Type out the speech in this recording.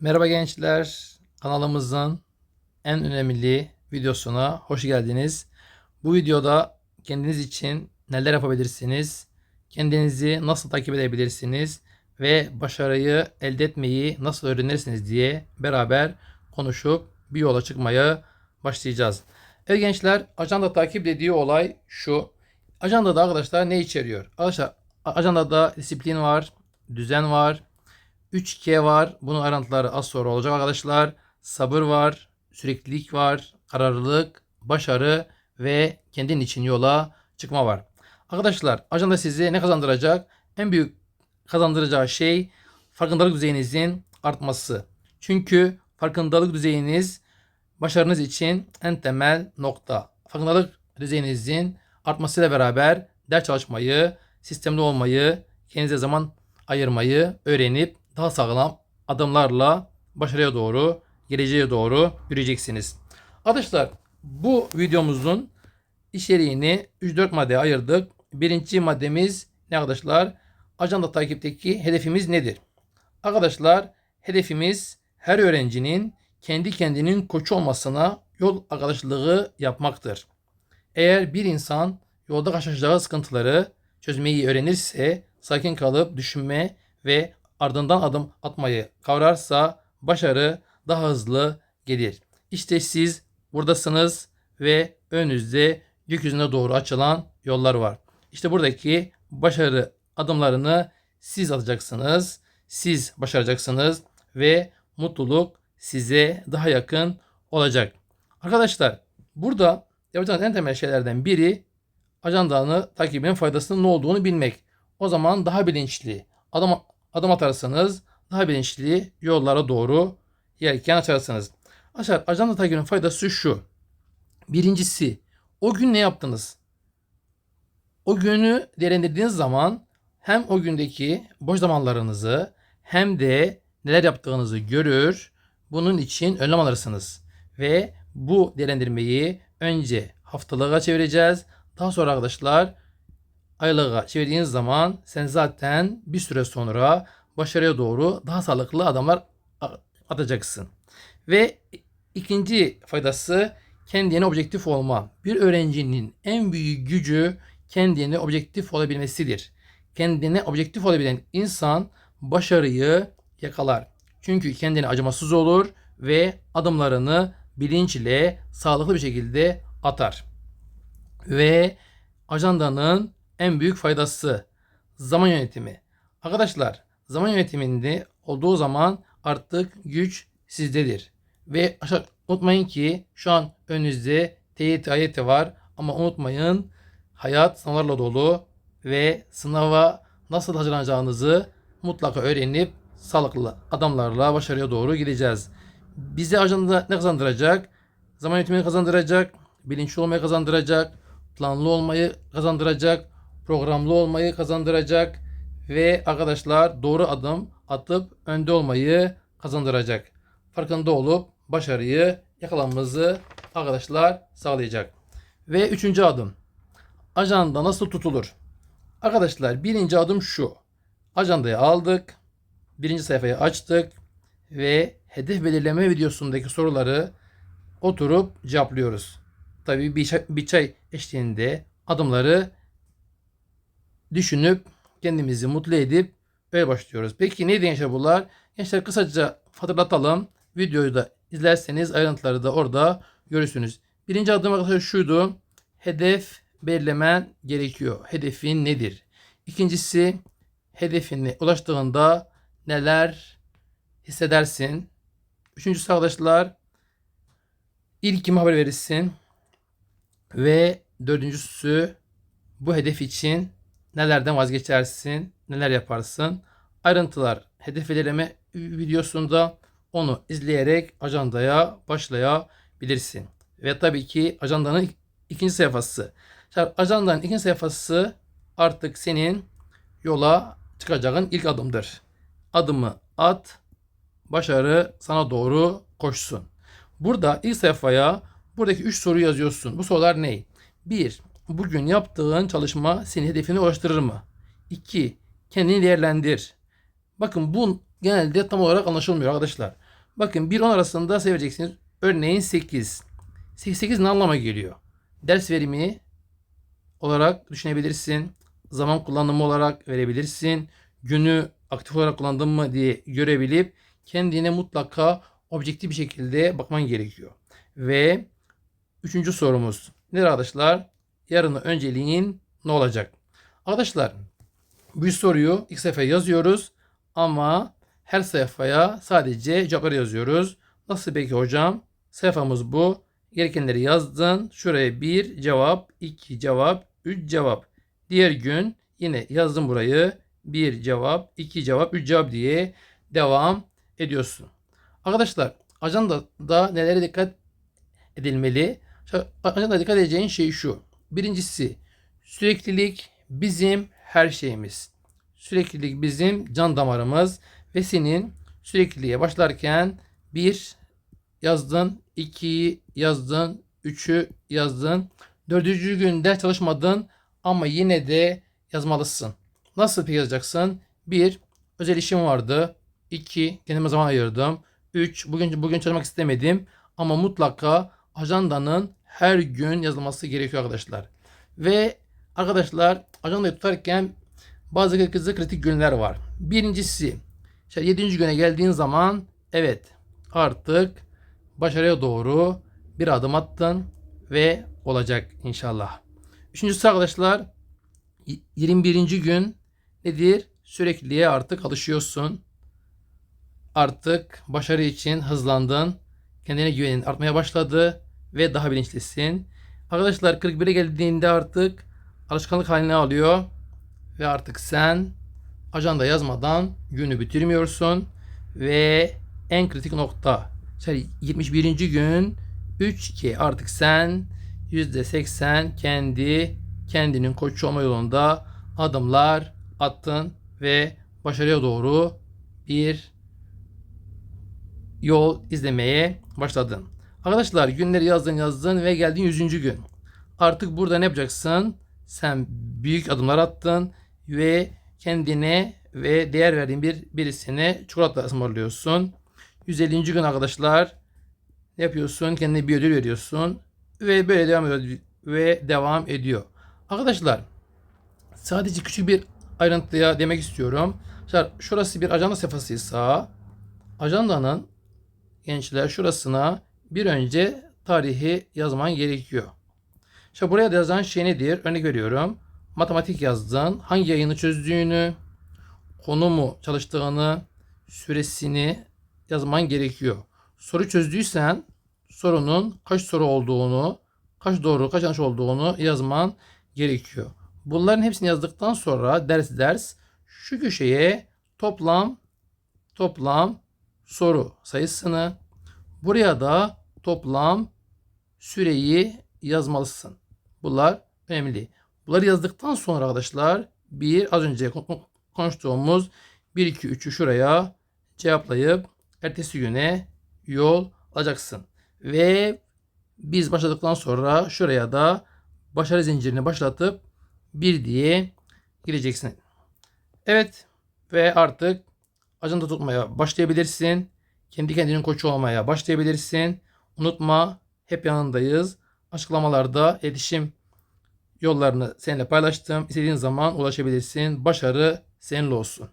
Merhaba gençler. Kanalımızın en önemli videosuna hoş geldiniz. Bu videoda kendiniz için neler yapabilirsiniz? Kendinizi nasıl takip edebilirsiniz? Ve başarıyı elde etmeyi nasıl öğrenirsiniz diye beraber konuşup bir yola çıkmaya başlayacağız. Evet gençler, ajanda takip dediği olay şu. Ajandada arkadaşlar ne içeriyor? Arkadaşlar ajandada disiplin var, düzen var, 3K var. Bunun ayrıntıları az sonra olacak arkadaşlar. Sabır var, süreklilik var, kararlılık, başarı ve kendin için yola çıkma var. Arkadaşlar ajanda size ne kazandıracak? En büyük kazandıracağı şey farkındalık düzeyinizin artması. Çünkü farkındalık düzeyiniz başarınız için en temel nokta. Farkındalık düzeyinizin artmasıyla beraber ders çalışmayı, sistemli olmayı, kendinize zaman ayırmayı öğrenip daha sağlam adımlarla başarıya doğru, geleceğe doğru yürüyeceksiniz. Arkadaşlar bu videomuzun içeriğini 3-4 maddeye ayırdık. Birinci maddemiz ne arkadaşlar? Ajanda takipteki hedefimiz nedir? Arkadaşlar hedefimiz her öğrencinin kendi kendinin koçu olmasına yol arkadaşlığı yapmaktır. Eğer bir insan yolda karşılaşacağı sıkıntıları çözmeyi öğrenirse, sakin kalıp düşünme ve ardından adım atmayı kavrarsa başarı daha hızlı gelir. İşte siz buradasınız ve önünüzde gökyüzüne doğru açılan yollar var. İşte buradaki başarı adımlarını siz atacaksınız. Siz başaracaksınız ve mutluluk size daha yakın olacak. Arkadaşlar burada yapacağınız en temel şeylerden biri ajandanı takibin faydasının ne olduğunu bilmek. O zaman daha bilinçli adım, adım atarsanız daha bilinçli yollara doğru yelken açarsınız. Arkadaşlar ajanda takibinin faydası şu. Birincisi o gün ne yaptınız? O günü değerlendirdiğiniz zaman hem o gündeki boş zamanlarınızı hem de neler yaptığınızı görür. Bunun için önlem alırsınız. Ve bu değerlendirmeyi önce haftalığa çevireceğiz. Daha sonra arkadaşlar aylığa çevirdiğiniz zaman sen zaten bir süre sonra başarıya doğru daha sağlıklı adamlar atacaksın. Ve ikinci faydası kendine objektif olma. Bir öğrencinin en büyük gücü kendine objektif olabilmesidir. Kendine objektif olabilen insan başarıyı yakalar. Çünkü kendine acımasız olur ve adımlarını bilinçle sağlıklı bir şekilde atar. Ve ajandanın en büyük faydası zaman yönetimi. Arkadaşlar zaman yönetiminde olduğu zaman artık güç sizdedir. Ve unutmayın ki şu an önünüzde TYT, AYT var ama unutmayın hayat sınavlarla dolu ve sınava nasıl hazırlanacağınızı mutlaka öğrenip sağlıklı adamlarla başarıya doğru gideceğiz. Bize ajanda ne kazandıracak? Zaman yönetimini kazandıracak, bilinçli olmayı kazandıracak, planlı olmayı kazandıracak, programlı olmayı kazandıracak ve arkadaşlar doğru adım atıp önde olmayı kazandıracak. Farkında olup başarıyı yakalamamızı arkadaşlar sağlayacak. Ve üçüncü adım. Ajanda nasıl tutulur? Arkadaşlar birinci adım şu. Ajandayı aldık. Birinci sayfayı açtık. Ve hedef belirleme videosundaki soruları oturup cevaplıyoruz. Tabii bir bir çay eşliğinde adımları düşünüp kendimizi mutlu edip öyle başlıyoruz. Peki neydi gençler bunlar? Gençler kısaca hatırlatalım. Videoyu da izlerseniz ayrıntıları da orada görürsünüz. Birinci adım arkadaşlar şuydu. Hedef belirlemen gerekiyor. Hedefin nedir? İkincisi hedefine ulaştığında neler hissedersin? Üçüncüsü arkadaşlar ilk kime haber verirsin? Ve dördüncüsü bu hedef için nelerden vazgeçersin, neler yaparsın? Ayrıntılar hedef belirleme videosunda onu izleyerek ajandaya başlayabilirsin. Ve tabii ki ajandanın ikinci sayfası. Ajandanın ikinci sayfası artık senin yola çıkacağın ilk adımdır. Adımı at, başarı sana doğru koşsun. Burada ilk sayfaya buradaki 3 soru yazıyorsun. Bu sorular ne? 1. Bugün yaptığın çalışma seni hedefine ulaştırır mı? 2. Kendini değerlendir. Bakın bu genelde tam olarak anlaşılmıyor arkadaşlar. Bakın 1-10 arasında sayı vereceksiniz. Örneğin 8. 8, 8 ne anlama geliyor? Ders verimi olarak düşünebilirsin. Zaman kullanımı olarak verebilirsin. Günü aktif olarak kullandın mı diye görebilip kendine mutlaka objektif bir şekilde bakman gerekiyor. Ve üçüncü sorumuz. Nedir arkadaşlar? Yarını önceliğin ne olacak? Arkadaşlar bu soruyu ilk sayfaya yazıyoruz ama her sayfaya sadece cevapları yazıyoruz. Nasıl peki hocam? Sayfamız bu. Gerekenleri yazdın. Şuraya bir cevap, iki cevap, üç cevap. Diğer gün yine yazdım burayı. Bir cevap, iki cevap, üç cevap diye devam ediyorsun. Arkadaşlar ajandada nelere dikkat edilmeli? Ajandada dikkat edeceğin şey şu. Birincisi süreklilik bizim her şeyimiz. Süreklilik bizim can damarımız ve senin sürekliliğe başlarken bir yazdın, ikiyi yazdın, üçü yazdın. Dördüncü gün ders çalışmadın ama yine de yazmalısın. Nasıl peki yazacaksın? Bir, özel işim vardı. İki, kendime zaman ayırdım. Üç, bugün bugün çalışmak istemedim. Ama mutlaka ajandanın her gün yazılması gerekiyor arkadaşlar. Ve arkadaşlar ajandayı tutarken bazı kızı kritik günler var. Birincisi, işte 7. güne geldiğin zaman evet artık başarıya doğru bir adım attın ve olacak inşallah. Üçüncüsü arkadaşlar 21. gün nedir? Sürekliliğe artık alışıyorsun. Artık başarı için hızlandın. Kendine güvenin artmaya başladı ve daha bilinçlisin. Arkadaşlar 41'e geldiğinde artık alışkanlık haline alıyor ve artık sen ajanda yazmadan günü bitirmiyorsun ve en kritik nokta işte 21. gün 3 ki artık sen %80 kendi kendinin koçu olma yolunda adımlar attın ve başarıya doğru bir yol izlemeye başladın. Arkadaşlar günleri yazdın yazdın ve geldin 100. gün. Artık burada ne yapacaksın? Sen büyük adımlar attın ve kendine ve değer verdiğin bir birisine çikolata ısmarlıyorsun. 150. gün arkadaşlar ne yapıyorsun? Kendine bir ödül veriyorsun ve böyle devam ediyor ve devam ediyor. Arkadaşlar sadece küçük bir ayrıntıya demek istiyorum. Arkadaşlar şurası bir ajanda sayfasıysa ajandanın gençler şurasına bir önce tarihi yazman gerekiyor. İşte buraya da yazan şey nedir? Örnek veriyorum. Matematik yazdın. Hangi yayını çözdüğünü, konu mu çalıştığını, süresini yazman gerekiyor. Soru çözdüysen sorunun kaç soru olduğunu, kaç doğru, kaç yanlış olduğunu yazman gerekiyor. Bunların hepsini yazdıktan sonra ders ders şu köşeye toplam toplam soru sayısını buraya da toplam süreyi yazmalısın. Bunlar önemli. Bunları yazdıktan sonra arkadaşlar bir az önce konuştuğumuz 1 2 3'ü şuraya cevaplayıp ertesi güne yol alacaksın. Ve biz başladıktan sonra şuraya da başarı zincirini başlatıp bir diye gireceksin. Evet ve artık ajanda tutmaya başlayabilirsin. Kendi kendinin koçu olmaya başlayabilirsin. Unutma hep yanındayız. Açıklamalarda iletişim yollarını seninle paylaştım. İstediğin zaman ulaşabilirsin. Başarı seninle olsun.